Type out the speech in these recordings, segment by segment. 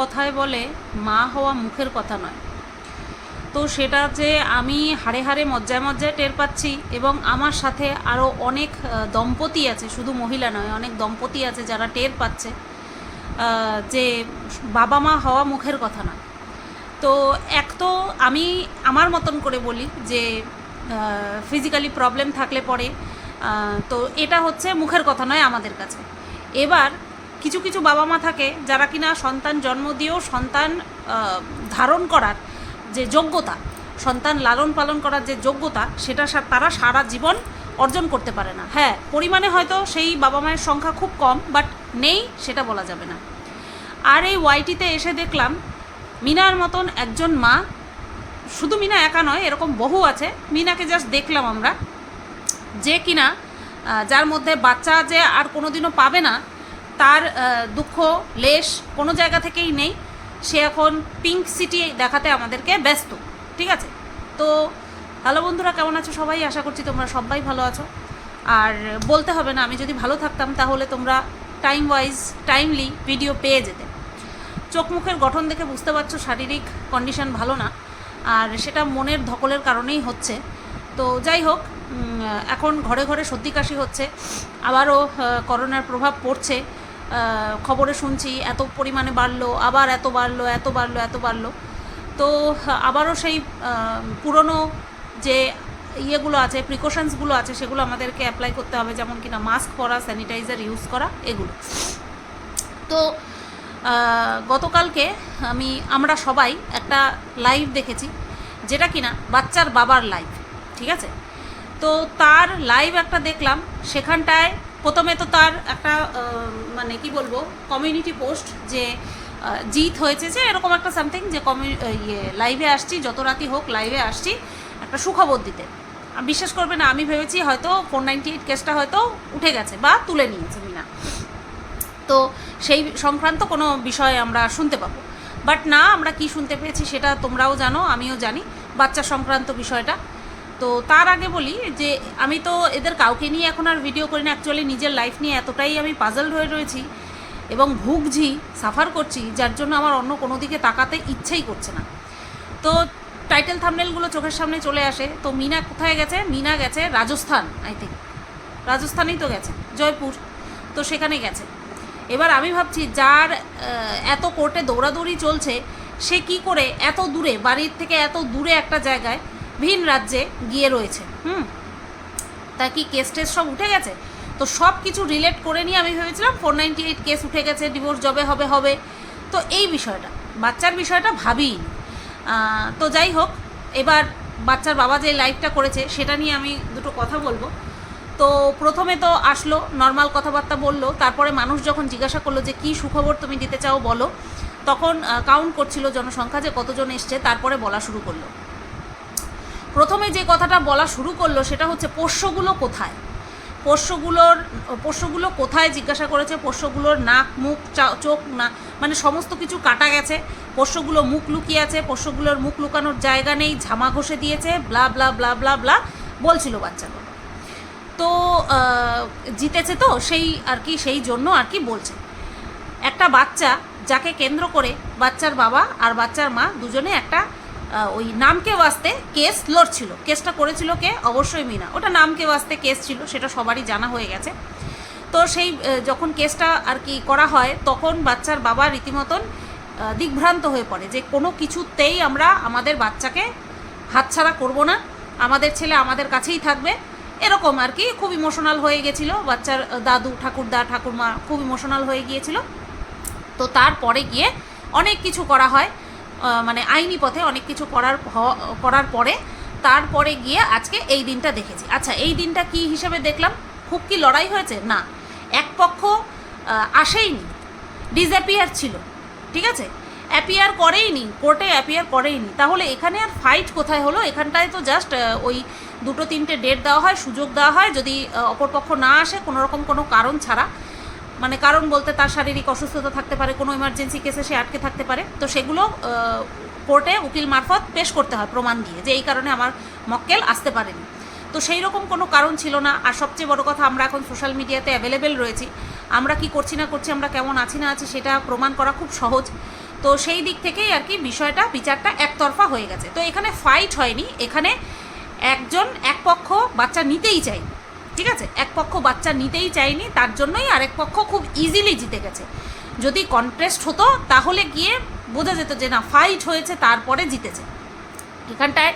কথায় বলে মা হওয়া মুখের কথা নয়। তো সেটা যে আমি হাড়ে হাড়ে মজ্জায় মজ্জায় টের পাচ্ছি এবং আমার সাথে আরও অনেক দম্পতি আছে, শুধু মহিলা নয়, অনেক দম্পতি আছে যারা টের পাচ্ছে যে বাবা মা হওয়া মুখের কথা নয় তো এক তো আমি আমার মতন করে বলি যে ফিজিক্যালি প্রবলেম থাকলে পরে তো এটা হচ্ছে মুখের কথা নয় আমাদের কাছে। এবার কিছু কিছু বাবা মা থাকে যারা কিনা সন্তান জন্ম দিয়েও সন্তান ধারণ করার যে যোগ্যতা, সন্তান লালন পালন করার যে যোগ্যতা, সেটা তারা সারা জীবন অর্জন করতে পারে না। হ্যাঁ পরিমাণে হয়তো সেই বাবা মায়ের সংখ্যা খুব কম, বাট নেই সেটা বলা যাবে না। আর এই ওয়াইটিতে এসে দেখলাম, মিনার মতন একজন মা, শুধু মিনা একা নয়, এরকম বহু আছে, মিনাকে জাস্ট দেখলাম আমরা, যে কিনা যার মধ্যে বাচ্চা যে আর কোনোদিনও পাবে না তার দুঃখ, লেশ কোনো জায়গা থেকেই নেই। সে এখন পিঙ্ক সিটি দেখাতে আমাদেরকে ব্যস্ত, ঠিক আছে? তো হ্যালো বন্ধুরা, কেমন আছো সবাই? আশা করছি তোমরা সবাই ভালো আছো। আর বলতে হবে না, আমি যদি ভালো থাকতাম তাহলে তোমরা টাইম ওয়াইজ টাইমলি ভিডিও পেয়ে যেতে। চোখ মুখের গঠন দেখে বুঝতে পারছ, শারীরিক কন্ডিশন ভালো না। আর সেটা মনের ধকলের কারণেই হচ্ছে। তো যাই হোক এখন ঘরে ঘরে সর্দি কাশি হচ্ছে। আবারও করোনার প্রভাব পড়ছে। খবরে শুনছি, এত পরিমাণে বাড়লো, আবার এত বাড়লো এত বাড়লো এত বাড়লো। তো, আবারও সেই পুরনো যে ইয়েগুলো আছে প্রিকশনসগুলো আছে, সেগুলো আমাদেরকে অ্যাপ্লাই করতে হবে, যেমন কিনা মাস্ক পরা স্যানিটাইজার ইউজ করা, এগুলো। তো গতকালকে আমি, আমরা সবাই একটা লাইভ দেখেছি, যেটা কিনা বাচ্চার বাবার লাইভ ঠিক আছে? তো তার লাইভ একটা দেখলাম, সেখানটায় প্রথমে তো তার একটা মানে কি বলব কমিউনিটি পোস্ট যে জিত হয়েছে যে এরকম একটা সামথিং যে কমিউ ইয়ে লাইভে আসছি, যত রাতি হোক লাইভে আসছি, একটা সুখবর দিতে। বিশ্বাস করবে না, আমি ভেবেছি হয়তো ফোর নাইনটি এইট কেসটা হয়তো উঠে গেছে বা তুলে নিয়েছে মিনা তো সেই সংক্রান্ত কোনো বিষয় আমরা শুনতে পাবো। বাট না, আমরা কি শুনতে পেয়েছি সেটা তোমরাও জানো, আমিও জানি। বাচ্চা সংক্রান্ত বিষয়টা। তো তার আগে বলি যে আমি তো এদের কাউকে নিয়ে এখন আর ভিডিও করি না অ্যাকচুয়ালি নিজের লাইফ নিয়ে এতটাই আমি পাজলড হয়ে রয়েছি এবং ভুগছি সাফার করছি, যার জন্য আমার অন্য কোনো দিকে তাকাতে ইচ্ছেই করছে না। তো টাইটেল থামনেলগুলো চোখের সামনে চলে আসে। তো মিনা কোথায় গেছে? মিনা গেছে রাজস্থান আই থিঙ্ক রাজস্থানেই তো গেছে, জয়পুর। তো সেখানে গেছে। এবার আমি ভাবছি, যার এত কোর্টে দৌড়াদৌড়ি চলছে, সে কি করে এত দূরে, বাড়ির থেকে এত দূরে একটা জায়গায় ভিন রাজ্যে গিয়ে রয়েছে। হুম? তা কি কেস টেস সব উঠে গেছে? তো সব কিছু রিলেট করে নিয়ে আমি ভেবেছিলাম ফোর নাইনটি এইট কেস উঠে গেছে ডিভোর্স জবে হবে হবে। তো এই বিষয়টা বাচ্চার বিষয়টা আহ, তো যাই হোক এবার বাচ্চার বাবা যে লাইফটা করেছে সেটা নিয়ে আমি দুটো কথা বলব। তো প্রথমে তো আসলো নর্মাল কথাবার্তা বলল তারপরে মানুষ যখন জিজ্ঞাসা করল যে কী সুখবর তুমি দিতে চাও বলো তখন কাউন্ট করছিল জনসংখ্যা যে কতজন এসছে তারপরে বলা শুরু করল। প্রথমে যে কথাটা বলা শুরু করল সেটা হচ্ছে, পোষ্যগুলো কোথায়? পোষ্যগুলোর, পোষ্যগুলো কোথায় জিজ্ঞাসা করেছে? পোষ্যগুলোর নাক, মুখ চোখ, না মানে সমস্ত কিছু কাটা গেছে। পোষ্যগুলো মুখ লুকিয়ে আছে, পোষ্যগুলোর মুখ লুকানোর জায়গা নেই, ঝামা ঘষে দিয়েছে, blah blah blah blah blah, বলছিল বাচ্চাগুলো। তো জিতেছে তো সেই আর কি, সেই জন্য আর কি বলছে। একটা বাচ্চা যাকে কেন্দ্র করে বাচ্চার বাবা আর বাচ্চার মা দুজনে একটা ওই নামকে ওয়াস্তে কেস লড়ছিল। কেসটা করেছিল কে? অবশ্যই মিনা। ওটা নামকে ওয়াস্তে কেস ছিল, সেটা সবারই জানা হয়ে গেছে। তো সেই যখন কেসটা আর কি করা হয়, তখন বাচ্চার বাবা রীতিমতন দিগ্ভ্রান্ত হয়ে পড়ে যে কোনো কিছুতেই আমরা আমাদের বাচ্চাকে হাতছাড়া করব না। আমাদের ছেলে আমাদের কাছেই থাকবে। এরকম আর কি খুব ইমোশনাল হয়ে গেছিল। বাচ্চার দাদু, ঠাকুরদা, ঠাকুরমা খুব ইমোশনাল হয়ে গিয়েছিল। তো তারপরে গিয়ে অনেক কিছু করা হয়। মানে আইনি পথে অনেক কিছু করার করার পরে তারপরে গিয়ে আজকে এই দিনটা দেখেছি। আচ্ছা এই দিনটা কি হিসেবে দেখলাম? খুব কি লড়াই হয়েছে? না। এক পক্ষ আসেইনি। ডিসঅ্যাপিয়ার ছিল। ঠিক আছে? অ্যাপিয়ার করেইনি। কোর্টে অ্যাপিয়ার করেইনি। তাহলে এখানে আর ফাইট কোথায় হলো? এখানটায় তো জাস্ট ওই দুটো তিনটে ডেট দেওয়া হয়, সুযোগ দেওয়া হয়। যদি অপরপক্ষ না আসে, কোনো রকম কোনো কারণ ছাড়া। মানে কারণ বলতে তার শারীরিক অসুস্থতা থাকতে পারে, কোনো ইমার্জেন্সি কেসে সে আটকে থাকতে পারে। তো সেগুলো কোর্টে উকিল মারফত পেশ করতে হয় প্রমাণ দিয়ে যে এই কারণে আমার মক্কেল আসতে পারেনি। তো সেই রকম কোনো কারণ ছিল না। আর সবচেয়ে বড় কথা, আমরা এখন সোশ্যাল মিডিয়াতে অ্যাভেলেবেল রয়েছি। আমরা কি করছি না করছি, আমরা কেমন আছি না আছি সেটা প্রমাণ করা খুব সহজ। তো সেই দিক থেকেই আর কি বিষয়টা, বিচারটা একতরফা হয়ে গেছে। তো এখানে ফাইট হয়নি। এখানে একজন, এক পক্ষ বাচ্চা নিতেই চাই ঠিক আছে? এক পক্ষ বাচ্চা নিতেই চায়নি, তার জন্যই আরেক পক্ষ খুব ইজিলি জিতে গেছে। যদি কন্টেস্ট হতো, তাহলে গিয়ে বোঝা যেত যে না ফাইট হয়েছে, তারপরে জিতেছে। এখানটায়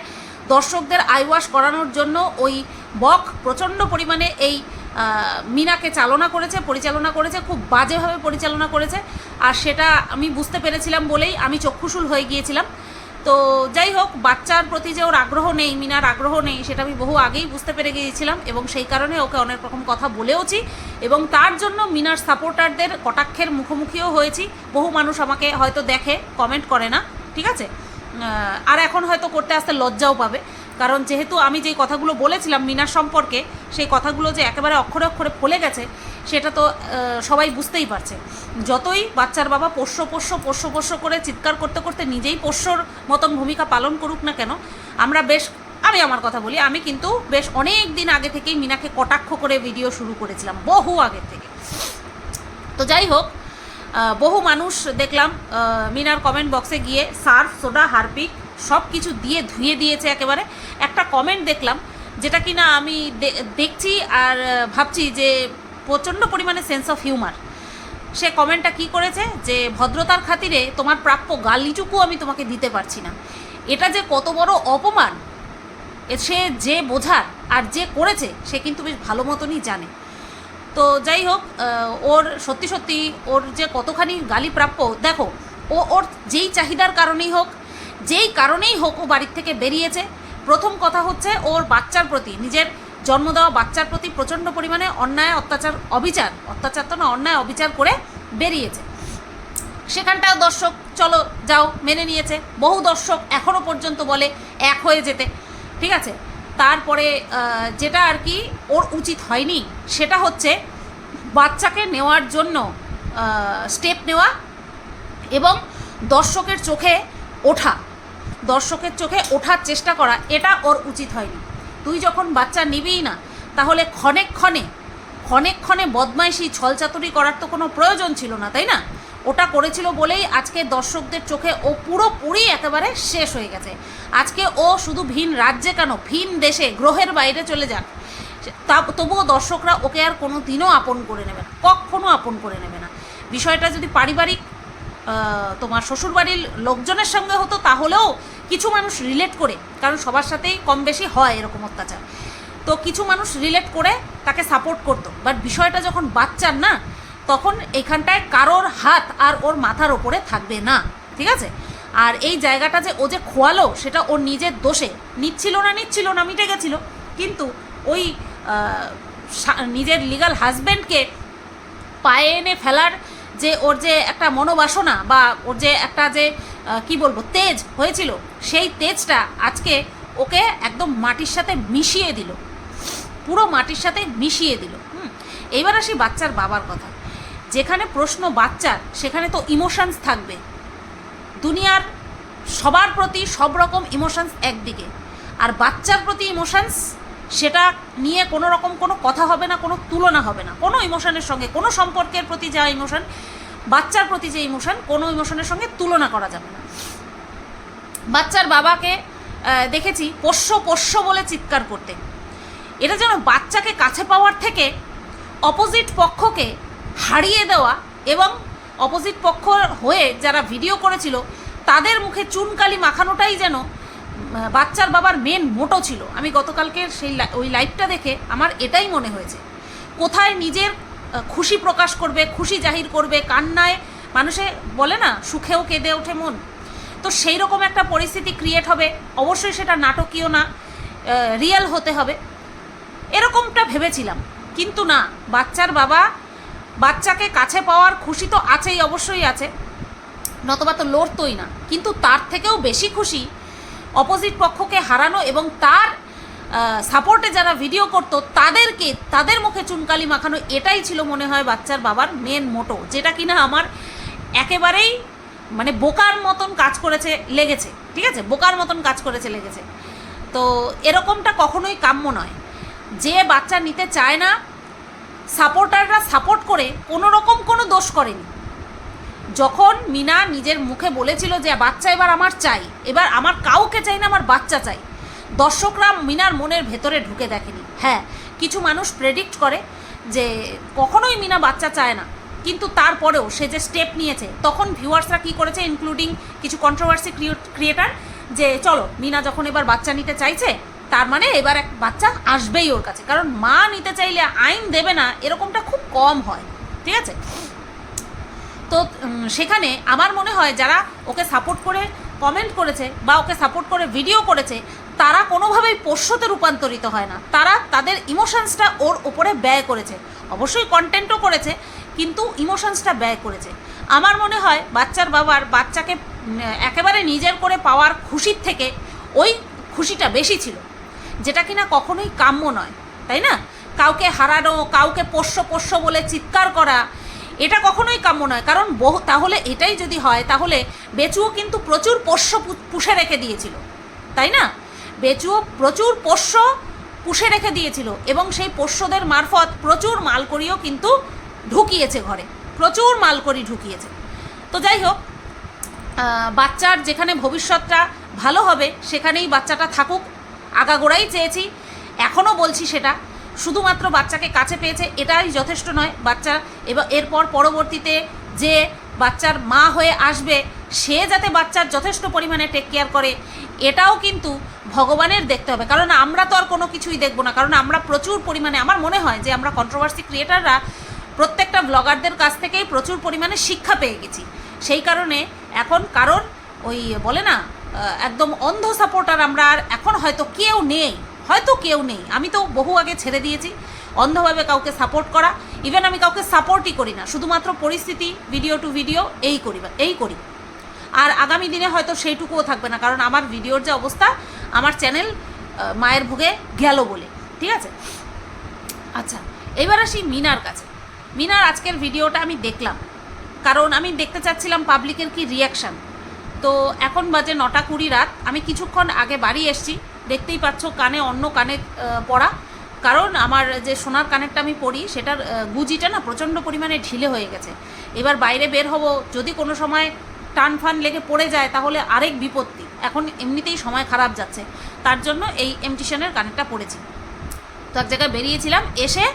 দর্শকদের আইওয়াশ করানোর জন্য ওই বক প্রচণ্ড পরিমাণে এই মিনাকে চালনা করেছে, পরিচালনা করেছে, খুব বাজেভাবে পরিচালনা করেছে। আর সেটা আমি বুঝতে পেরেছিলাম বলেই আমি চক্ষুশুল হয়ে গিয়েছিলাম। তো যাই হোক, বাচ্চার প্রতি যে ওর আগ্রহ নেই, মিনার আগ্রহ নেই, সেটা আমি বহু আগেই বুঝতে পেরে গিয়েছিলাম এবং সেই কারণে ওকে অনেক রকম কথা বলেওছি এবং তার জন্য মিনার সাপোর্টারদের কটাক্ষের মুখোমুখিও হয়েছি। বহু মানুষ আমাকে হয়তো দেখে কমেন্ট করে না, ঠিক আছে? আর এখন হয়তো করতে আসতে লজ্জাও পাবে, কারণ যেহেতু আমি যেই কথাগুলো বলেছিলাম মিনার সম্পর্কে, সেই কথাগুলো যে একেবারে অক্ষরে অক্ষরে ফলে গেছে সেটা তো সবাই বুঝতেই পারছে। যতই বাচ্চার বাবা পোষ্য পোষ্য পোষ্য পোষ্য করে চিৎকার করতে করতে নিজেই পোষ্যর মতন ভূমিকা পালন করুক না কেন, আমরা বেশ, আমি আমার কথা বলি, আমি কিন্তু বেশ অনেক দিন আগে থেকেই মিনাকে কটাক্ষ করে ভিডিও শুরু করেছিলাম, বহু আগে থেকে। তো যাই হোক বহু মানুষ দেখলাম মিনার কমেন্ট বক্সে গিয়ে সার্ফ, সোডা, হারপিক সব কিছু দিয়ে ধুয়ে দিয়েছে একেবারে। একটা কমেন্ট দেখলাম, যেটা কি না আমি দেখছি আর ভাবছি যে প্রচণ্ড পরিমাণে সেন্স অফ হিউমার সে কমেন্টটা কি করেছে? যে, ভদ্রতার খাতিরে তোমার প্রাপ্য গালিটুকু আমি তোমাকে দিতে পারছি না। এটা যে কত বড় অপমান সে যে বোঝার আর যে করেছে, সে কিন্তু বেশ ভালো মতনই জানে। তো যাই হোক ওর সত্যি সত্যি ওর যে কতখানি গালি প্রাপ্য, দেখো, ও ওর যেই চাহিদার কারণেই হোক, যেই কারণেই হোক ও বাড়ির থেকে বেরিয়েছে, প্রথম কথা হচ্ছে ওর বাচ্চার প্রতি, নিজের জন্ম দেওয়া বাচ্চার প্রতি প্রচণ্ড পরিমাণে অন্যায় অত্যাচার, অবিচার, অত্যাচার তো না, অন্যায়, অবিচার করে বেরিয়েছে। সেখানটাও দর্শক, চলো যাও, মেনে নিয়েছে। বহু দর্শক এখনও পর্যন্ত বলে এক হয়ে যেতে। ঠিক আছে? তারপরে যেটা আর কি ওর উচিত হয়নি, সেটা হচ্ছে বাচ্চাকে নেওয়ার জন্য স্টেপ নেওয়া এবং দর্শকের চোখে ওঠা। দর্শকের চোখে ওঠার চেষ্টা করা, এটা ওর উচিত হয়নি। তুই যখন বাচ্চা নিবিই না, তাহলে ক্ষণে ক্ষণে ক্ষণে ক্ষণে বদমাইশি, ছলচাতুরি করার তো কোনো প্রয়োজন ছিল না, তাই না? ওটা করেছিল বলেই আজকে দর্শকদের চোখে ও পুরোপুরি একেবারে শেষ হয়ে গেছে। আজকে ও শুধু ভিন রাজ্যে কেন, ভিন দেশে, গ্রহের বাইরে চলে যাক। তা, তবুও দর্শকরা ওকে আর কোনো দিনও আপন করে নেবে না কখনও আপন করে নেবে না। বিষয়টা যদি পারিবারিক তোমার শ্বশুরবাড়ির লোকজনের সঙ্গে হতো, তাহলেও কিছু মানুষ রিলেট করে, কারণ সবার সাথেই কম বেশি হয় এরকম অত্যাচার। তো কিছু মানুষ রিলেট করে, তাকে সাপোর্ট করতো। বাট বিষয়টা যখন বাচ্চার না, তখন এখানটায় কারোর হাত আর ওর মাথার ওপরে থাকবে না, ঠিক আছে? আর এই জায়গাটা যে ও যে খোয়ালো, সেটা ওর নিজের দোষে। নিচ্ছিল না নিচ্ছিল না, মিটে গেছিল। কিন্তু ওই নিজের লিগাল হাজব্যান্ডকে পায়ে এনে ফেলার যে ওর যে একটা মনোবাসনা বা ওর যে একটা যে কি বলব, তেজ হয়েছিল, সেই তেজটা আজকে ওকে একদম মাটির সাথে মিশিয়ে দিল। পুরো মাটির সাথে মিশিয়ে দিল। এইবার আসি বাচ্চার বাবার কথা। যেখানে প্রশ্ন বাচ্চার, সেখানে তো ইমোশনস থাকবে। দুনিয়ার সবার প্রতি সব রকম ইমোশনস একদিকে। আর বাচ্চার প্রতি ইমোশনস সেটা নিয়ে কোনো রকম কোনো কথা হবে না, কোনো তুলনা হবে না। কোনো ইমোশনের সঙ্গে, কোনো সম্পর্কের প্রতি যা ইমোশন বাচ্চার প্রতি যে ইমোশন কোনো ইমোশনের সঙ্গে তুলনা করা যাবে না। বাচ্চার বাবাকে দেখেছি পোষ্য পোষ্য বলে চিৎকার করতে। এটা যেন বাচ্চাকে কাছে পাওয়ার থেকে অপোজিট পক্ষকে হারিয়ে দেওয়া এবং অপোজিট পক্ষ হয়ে যারা ভিডিও করেছিল, তাদের মুখে চুনকালি মাখানোটাই যেন বাচ্চার বাবার মেন মোটো ছিল। আমি গতকালকে সেই ওই লাইভটা দেখে আমার এটাই মনে হয়েছে। কোথায় নিজের খুশি প্রকাশ করবে, খুশি জাহির করবে, কান্নায় মানুষে বলে না, সুখেও কেঁদে ওঠে মন। তো সেই রকম একটা পরিস্থিতি ক্রিয়েট হবে। অবশ্যই সেটা নাটকীয় না রিয়েল হতে হবে। এরকমটা ভেবেছিলাম। কিন্তু না, বাচ্চার বাবা, বাচ্চাকে কাছে পাওয়ার খুশি তো আছেই, অবশ্যই আছে। নতবা তো লড়তই না। কিন্তু তার থেকেও বেশি খুশি অপোজিট পক্ষকে হারানো এবং তার সাপোর্টে যারা ভিডিও করতো, তাদেরকে, তাদের মুখে চুনকালি মাখানো, এটাই ছিল মনে হয় বাচ্চার বাবার মেন মোটো যেটা কিনা আমার একেবারেই মানে বোকার মতন কাজ করেছে, লেগেছে, ঠিক আছে? বোকার মতন কাজ করেছে, লেগেছে। তো এরকমটা কখনোই কাম্য নয়। যে বাচ্চা নিতে চায় না, সাপোর্টাররা সাপোর্ট করে কোনো রকম কোনো দোষ করেনি। যখন মিনা নিজের মুখে বলেছিল যে বাচ্চা এবার আমার চাই, এবার আমার কাউকে চাই না, আমার বাচ্চা চাই। দর্শকরা মিনার মনের ভেতরে ঢুকে দেখেনি। হ্যাঁ কিছু মানুষ প্রেডিক্ট করে যে কখনোই মিনা বাচ্চা চায় না। কিন্তু তারপরেও সে যে স্টেপ নিয়েছে, তখন ভিউয়ার্সরা কী করেছে ইনক্লুডিং কিছু কন্ট্রোভার্সি ক্রিয়েটার যে চলো, মিনা যখন এবার বাচ্চা নিতে চাইছে, তার মানে এবার এক বাচ্চা আসবেই ওর কাছে। কারণ মা নিতে চাইলে আইন দেবে না, এরকমটা খুব কম হয়। ঠিক আছে? তো সেখানে আমার মনে হয় যারা ওকে সাপোর্ট করে কমেন্ট করেছে বা ওকে সাপোর্ট করে ভিডিও করেছে, তারা কোনোভাবেই পোষ্যতে রূপান্তরিত হয় না। তারা তাদের ইমোশনসটা ওর ওপরে ব্যয় করেছে। অবশ্যই কন্টেন্টও করেছে, কিন্তু ইমোশনসটা ব্যয় করেছে। আমার মনে হয় বাচ্চার বাবার, বাচ্চাকে একেবারে নিজের করে পাওয়ার খুশির থেকে ওই খুশিটা বেশি ছিল, যেটা কিনা কখনোই কাম্য নয়, তাই না? কাউকে হারানো, কাউকে পোষ্য পোষ্য বলে চিৎকার করা এটা কখনোই কাম্য নয়। কারণ বহু, তাহলে এটাই যদি হয়, তাহলে বেচুও কিন্তু প্রচুর পোষ্য পুষে রেখে দিয়েছিল। তাই না? বেচুও প্রচুর পোষ্য পুষে রেখে দিয়েছিল এবং সেই পোষ্যদের মারফত প্রচুর মালকড়িও কিন্তু ঢুকিয়েছে ঘরে। প্রচুর মালকড়ি ঢুকিয়েছে। তো যাই হোক বাচ্চার যেখানে ভবিষ্যৎটা ভালো হবে, সেখানেই বাচ্চাটা থাকুক। আগাগোড়াই চেয়েছি এখনও বলছি সেটা। শুধুমাত্র বাচ্চাকে কাছে পেয়েছে, এটাই যথেষ্ট নয়। বাচ্চা এবার এরপর পরবর্তীতে যে বাচ্চার মা হয়ে আসবে, সে যাতে বাচ্চার যথেষ্ট পরিমাণে টেক কেয়ার করে, এটাও কিন্তু ভগবানের দেখতে হবে। কারণ আমরা তো আর কোনো কিছুই দেখব না। কারণ আমরা প্রচুর পরিমাণে, আমার মনে হয় যে আমরা কন্ট্রোভার্সি ক্রিয়েটাররা প্রত্যেকটা ব্লগারদের কাছ থেকেই প্রচুর পরিমাণে শিক্ষা পেয়ে গেছি। সেই কারণে এখন কারণ ওই বলে না একদম অন্ধ সাপোর্টার আমরা আর এখন হয়তো কেউ নেই। হয়তো কেউ নেই। আমি তো বহু আগে ছেড়ে দিয়েছি। অন্ধভাবে কাউকে সাপোর্ট করা। ইভেন আমি কাউকে সাপোর্টই করি না। শুধুমাত্র পরিস্থিতি ভিডিও টু ভিডিও এই করি এই করি। আর আগামী দিনে হয়তো সেইটুকুও থাকবে না। কারণ আমার ভিডিওর যে অবস্থা, আমার চ্যানেল মায়ের ভোগে গেল বলে। ঠিক আছে? আচ্ছা এবার আসি মিনার কাছে। মিনার আজকের ভিডিওটা আমি দেখলাম। কারণ আমি দেখতে চাচ্ছিলাম পাবলিকের কি রিয়াকশান তো এখন বাজে নটা কুড়ি রাত। আমি কিছুক্ষণ আগে বাড়ি এসছি। দেখতেই পাচ্ছ কানে, অন্য কানে পড়া। কারণ আমার যে সোনার কানেরটা আমি পড়ি, সেটার গুজিটা না প্রচণ্ড পরিমাণে ঢিলে হয়ে গেছে। এবার বাইরে বের হব, যদি কোনো সময় টান ফান লেগে পড়ে যায়, তাহলে আরেক বিপত্তি। এখন এমনিতেই সময় খারাপ যাচ্ছে। তার জন্য এই এমটিশনের কানেরটা পড়েছি। তো এক জায়গায় বেরিয়েছিলাম, এসে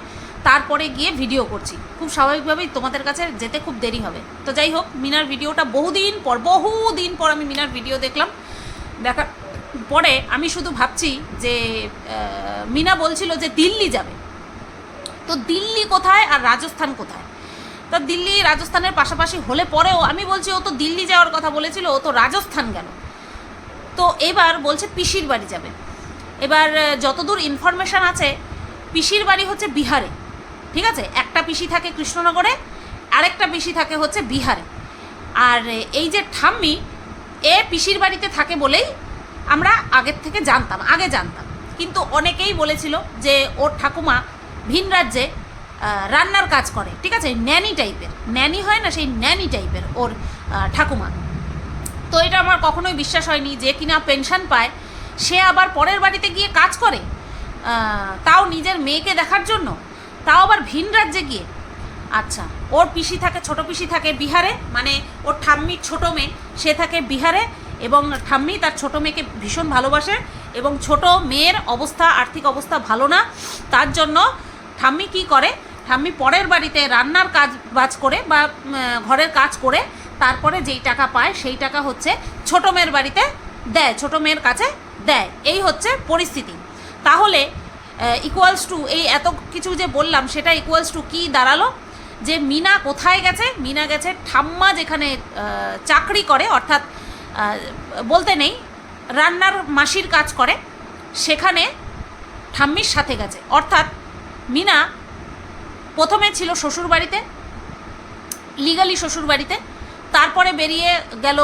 তারপরে গিয়ে ভিডিও করছি। খুব স্বাভাবিকভাবেই তোমাদের কাছে যেতে খুব দেরি হবে। তো যাই হোক, মিনার ভিডিওটা বহুদিন পর বহুদিন পর আমি মিনার ভিডিও দেখলাম। দেখার পরে আমি শুধু ভাবছি যে মিনা বলছিল যে দিল্লি যাবে। তো দিল্লি কোথায় আর রাজস্থান কোথায়? তা দিল্লি রাজস্থানের পাশাপাশি হলে পরেও আমি বলছি, ও তো দিল্লি যাওয়ার কথা বলেছিল, ও তো রাজস্থান গেল। তো এবার বলছে পিসির বাড়ি যাবে। এবার যতদূর ইনফরমেশান আছে, পিসির বাড়ি হচ্ছে বিহারে, ঠিক আছে? একটা পিসি থাকে কৃষ্ণনগরে, আরেকটা পিসি থাকে হচ্ছে বিহারে। আর এই যে ঠাম্মি, এ পিসির বাড়িতে থাকে বলেই আমরা আগের থেকে জানতাম, আগে জানতাম। কিন্তু অনেকেই বলেছিল যে ওর ঠাকুমা ভিন রাজ্যে রান্নার কাজ করে, ঠিক আছে? ন্যানি টাইপের। ন্যানি হয় না, সেই ন্যানি টাইপের ওর ঠাকুমা। তো এটা আমার কখনোই বিশ্বাস হয়নি যে কিনা পেনশন পায়, সে আবার পরের বাড়িতে গিয়ে কাজ করে তাও নিজের মেয়েকে দেখার জন্য, তাও আবার ভিন রাজ্যে গিয়ে। আচ্ছা ওর পিসি থাকে, ছোট পিসি থাকে বিহারে মানে ওর ঠাম্মির ছোট মেয়ে, সে থাকে বিহারে এবং ঠাম্মি তার ছোট মেয়েকে ভীষণ ভালোবাসে এবং ছোট মেয়ের অবস্থা, আর্থিক অবস্থা ভালো না, তার জন্য ঠাম্মি কি করে? ঠাম্মি পরের বাড়িতে রান্নার কাজ বাজ করে বা ঘরের কাজ করে, তারপরে যেই টাকা পায় সেই টাকা হচ্ছে ছোট মেয়ের বাড়িতে দেয়, ছোট মেয়ের কাছে দেয়। এই হচ্ছে পরিস্থিতি। তাহলে ইকুয়ালস টু এই এত কিছু যে বললাম, সেটা ইকুয়ালস টু কী দাঁড়াল? যে মিনা কোথায় গেছে? মিনা গেছে ঠাম্মা যেখানে চাকরি করে, অর্থাৎ বলতে নেই, রান্নার মাসির কাজ করে, সেখানে ঠাম্মির সাথে গেছে। অর্থাৎ মিনা প্রথমে ছিল শ্বশুর বাড়িতে লিগালি শ্বশুর বাড়িতে তারপরে বেরিয়ে গেল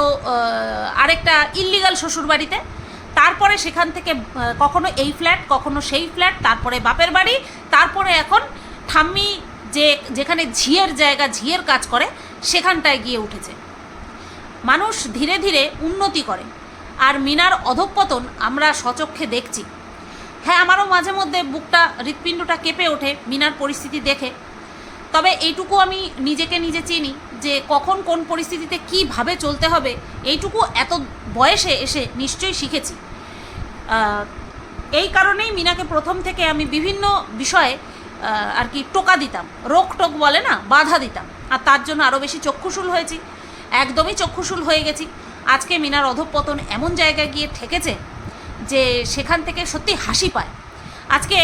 আরেকটা ইললিগাল শ্বশুর বাড়িতে তারপরে সেখান থেকে কখনো এই ফ্ল্যাট কখনো সেই ফ্ল্যাট তারপরে বাপের বাড়ি, তারপরে এখন ঠাম্মি যে, যেখানে ঝিয়ের জায়গা, ঝিয়ের কাজ করে, সেখানটায় গিয়ে উঠেছে। মানুষ ধীরে ধীরে উন্নতি করে। আর মিনার অধঃপতন আমরা সচক্ষে দেখছি। হ্যাঁ আমারও মাঝে মধ্যে বুকটা হৃৎপিণ্ডটা কেঁপে ওঠে মিনার পরিস্থিতি দেখে। তবে এইটুকু আমি নিজেকে নিজে চিনি যে কখন কোন পরিস্থিতিতে কীভাবে চলতে হবে, এইটুকু এত বয়সে এসে নিশ্চয়ই শিখেছি। এই কারণেই মিনাকে প্রথম থেকে আমি বিভিন্ন বিষয়ে আর কি টোকা দিতাম। রোক টোক বলে না, বাধা দিতাম। আর তার জন্য আরও বেশি চক্ষুশূল হয়েছি। একদমই চক্ষুশূল হয়ে গেছি। আজকে মিনার অধঃপতন এমন জায়গায় গিয়ে ঠেকেছে যে সেখান থেকে সত্যি হাসি পায়। আজকে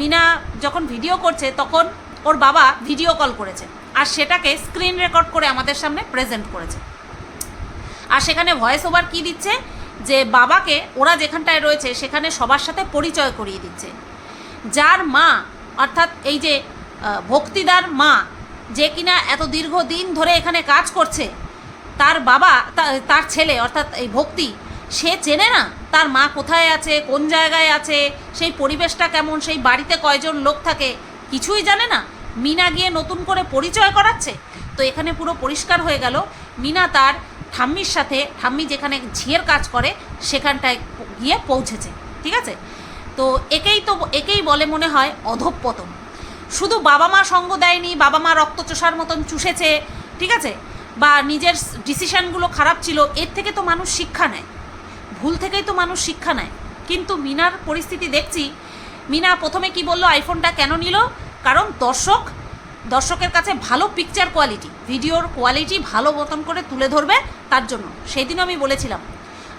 মিনা যখন ভিডিও করছে, তখন ওর বাবা ভিডিও কল করেছে আর সেটাকে স্ক্রিন রেকর্ড করে আমাদের সামনে প্রেজেন্ট করেছে। আর সেখানে ভয়েস ওভার কী দিচ্ছে? যে বাবাকে ওরা যেখানটায় রয়েছে, সেখানে সবার সাথে পরিচয় করিয়ে দিচ্ছে। যার মা, অর্থাৎ এই যে ভক্তিদার মা যে কিনা এত দীর্ঘদিন ধরে এখানে কাজ করছে, তার বাবা তার ছেলে, অর্থাৎ এই ভক্তি, সে চেনে না তার মা কোথায় আছে, কোন জায়গায় আছে, সেই পরিবেশটা কেমন, সেই বাড়িতে কয়জন লোক থাকে, কিছুই জানে না। মিনা গিয়ে নতুন করে পরিচয় করাচ্ছে। তো এখানে পুরো পরিষ্কার হয়ে গেল। মিনা তার ঠাম্মির সাথে, ঠাম্মি যেখানে ঝিয়ের কাজ করে, সেখানটায় গিয়ে পৌঁছেছে। ঠিক আছে? তো একেই তো, একেই বলে মনে হয় অধঃপতন। শুধু বাবা মা সঙ্গ দেয়নি, বাবা মা রক্তচোষার মতন চুষেছে, ঠিক আছে? বা নিজের ডিসিশানগুলো খারাপ ছিল, এর থেকে তো মানুষ শিক্ষা নেয়। ভুল থেকেই তো মানুষ শিক্ষা নেয়। কিন্তু মিনার পরিস্থিতি দেখছি, মিনা প্রথমে কি বলল, আইফোনটা কেন নিল? কারণ দর্শক, দর্শকের কাছে ভালো পিকচার কোয়ালিটি ভিডিওর কোয়ালিটি ভালো মতন করে তুলে ধরবে তার জন্য। সেই দিনও আমি বলেছিলাম,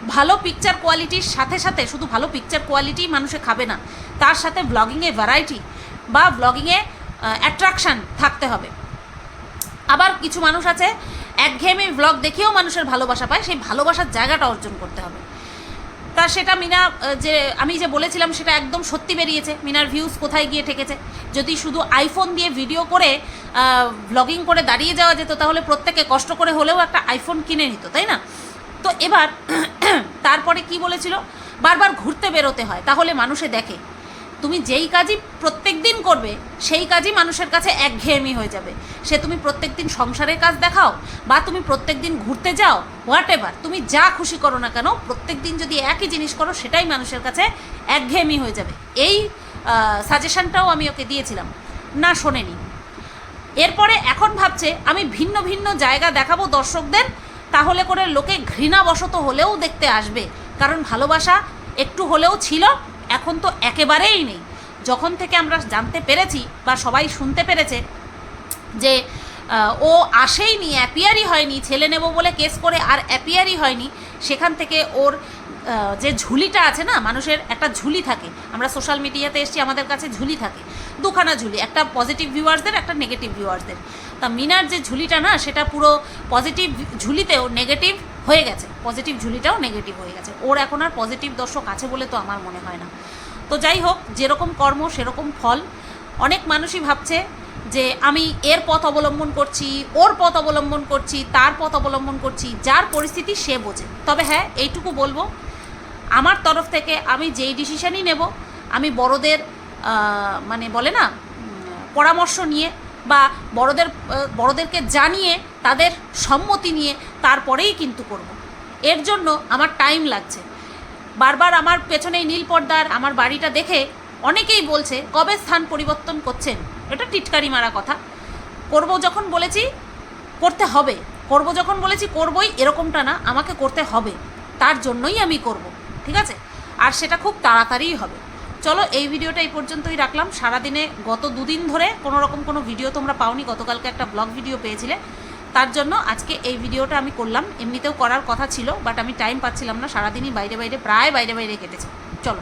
ভালো পিকচার কোয়ালিটির সাথে সাথে, শুধু ভালো পিকচার কোয়ালিটি মানুষে খাবে না, তার সাথে ব্লগিংয়ে ভ্যারাইটি বা ব্লগিংয়ে অ্যাট্রাকশান থাকতে হবে। আবার কিছু মানুষ আছে, একঘেয়েমি ব্লগ দেখেও মানুষের ভালোবাসা পায়, সেই ভালোবাসার জায়গাটা অর্জন করতে হবে। তা সেটা মিনা যে আমি যে বলেছিলাম সেটা একদম সত্যি বেরিয়েছে। মিনার ভিউজ কোথায় গিয়ে ঠেকেছে? যদি শুধু আইফোন দিয়ে ভিডিও করে ব্লগিং করে দাঁড়িয়ে যাওয়া যেত, তাহলে প্রত্যেকে কষ্ট করে হলেও একটা আইফোন কিনে নিত, তাই না? তো এবার, তারপরে কি বলেছিল? বারবার ঘুরতে বেরোতে হয়, তাহলে মানুষে দেখে। তুমি যেই কাজই প্রত্যেক দিন করবে, সেই কাজই মানুষের কাছে একঘেয়েমি হয়ে যাবে। সে তুমি প্রত্যেক দিন সংসারের কাজ দেখাও বা তুমি প্রত্যেক দিন ঘুরতে যাও হোয়াট এভার তুমি যা খুশি করো না কেন প্রত্যেক দিন যদি একই জিনিস করো, সেটাই মানুষের কাছে একঘেয়েমি হয়ে যাবে। এই সাজেশনটাও আমি ওকে দিয়েছিলাম। না, শোনেনি। এরপরে এখন ভাবছে, আমি ভিন্ন ভিন্ন জায়গা দেখাবো দর্শকদের, তাহলে করে লোকে ঘৃণাবশত হলেও দেখতে আসবে। কারণ ভালোবাসা একটু হলেও ছিল এখন তো একেবারেই নেই। যখন থেকে আমরা জানতে পেরেছি বা সবাই শুনতে পেরেছে যে ও আসেইনি অ্যাপিয়ারই হয়নি, ছেলে নেব বলে কেস করে আর অ্যাপিয়ারই হয়নি, সেখান থেকে ওর যে ঝুলিটা আছে না, মানুষের একটা ঝুলি থাকে। আমরা সোশ্যাল মিডিয়াতে এসেছি, আমাদের কাছে ঝুলি থাকে। দুখানা ঝুলি, একটা পজিটিভ ভিউয়ার্সদের একটা নেগেটিভ ভিউয়ার্সদের তা মিনার যে ঝুলিটা না, সেটা পুরো পজিটিভ ঝুলিতেও নেগেটিভ হয়ে গেছে। পজিটিভ ঝুলিটাও নেগেটিভ হয়ে গেছে। ওর এখন আর পজিটিভ দর্শক আছে বলে তো আমার মনে হয় না। তো যাই হোক, যেরকম কর্ম, সেরকম ফল। অনেক মানুষই ভাবছে যে আমি এর পথ অবলম্বন করছি, ওর পথ অবলম্বন করছি, তার পথ অবলম্বন করছি, যার পরিস্থিতি সে বোঝে। তবে হ্যাঁ এইটুকু বলব, আমার তরফ থেকে আমি যেই ডিসিশনই নেব, আমি বড়দের মানে বলে না পরামর্শ নিয়ে বা বড়দের, বড়দেরকে জানিয়ে তাদের সম্মতি নিয়ে তারপরেই কিন্তু করব। এর জন্য আমার টাইম লাগছে। বারবার আমার পেছনে নীল পর্দার আমার বাড়িটা দেখে অনেকেই বলছে, কবে স্থান পরিবর্তন করছেন? এটা টিটকারি মারা কথা। করব যখন বলেছি, করতে হবে। করব যখন বলেছি, করবই এরকমটা না, আমাকে করতে হবে। তার জন্যই আমি করব, ঠিক আছে? আর সেটা খুব তাড়াতাড়িই হবে। চলো, এই ভিডিওটা এই পর্যন্তই রাখলাম। সারাদিনে গত দুদিন ধরে কোনো রকম কোনো ভিডিও তোমরা পাওনি, গতকালকে একটা ব্লগ ভিডিও পেয়েছিলে। তার জন্য আজকে এই ভিডিওটা আমি করলাম। এমনিতেও করার কথা ছিল, বাট আমি টাইম পাচ্ছিলাম না। সারাদিনই বাইরে বাইরে, প্রায় বাইরে বাইরে কেটেছে। চলো,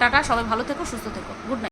টাটা, সবাই ভালো থেকো, সুস্থ থেকো। গুড